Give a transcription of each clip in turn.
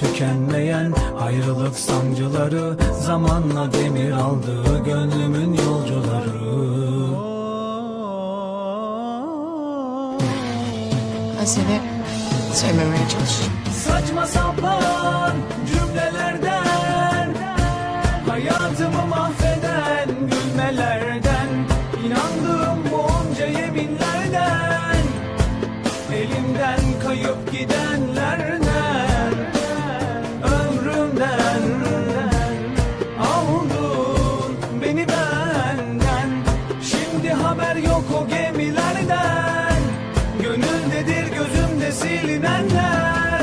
Tükenmeyen ayrılık sancıları Zamanla demir aldı gönlümün yolcuları Ben seni sevmemeye çalışacağım. Saçma sapan cümlelerden Hayatımı mahveden gülmelerden inandığım bu onca yeminlerden Elimden kayıp gidenlerden silinenler.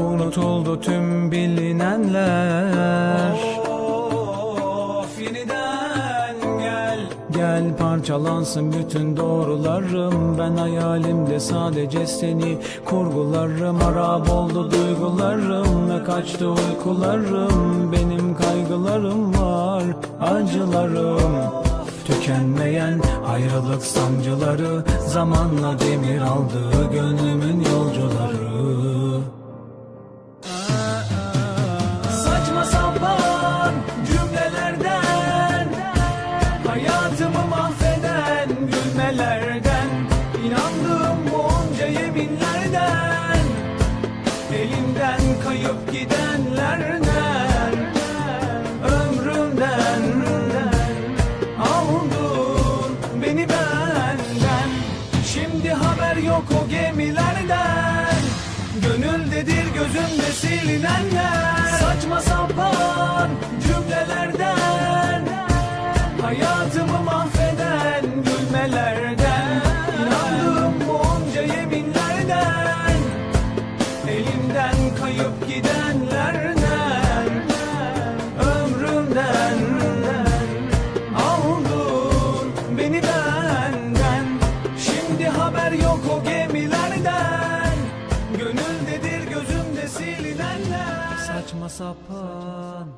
Unutuldu tüm bilinenler. Of yeniden gel. Gel parçalansın bütün doğrularım. Ben hayalimde sadece seni kurgularım. Harap oldu duygularım ve kaçtı uykularım. Benim kaygılarım var acılarım Tükenmeyen ayrılık sancıları Zamanla demir aldı gönlümün yolcuları Beni benden. Şimdi haber yok o gemilerden. Gönüldedir gözümde silinenler. Saçma sapan cümlelerden. Hayatımı mahveden gülmelerden. İnandığım bu onca yeminlerden. Elimden kayıp gidenlerden. Ömrümden yok o gemilerden. Gönüldedir gözümde silinenler. Saçma sapan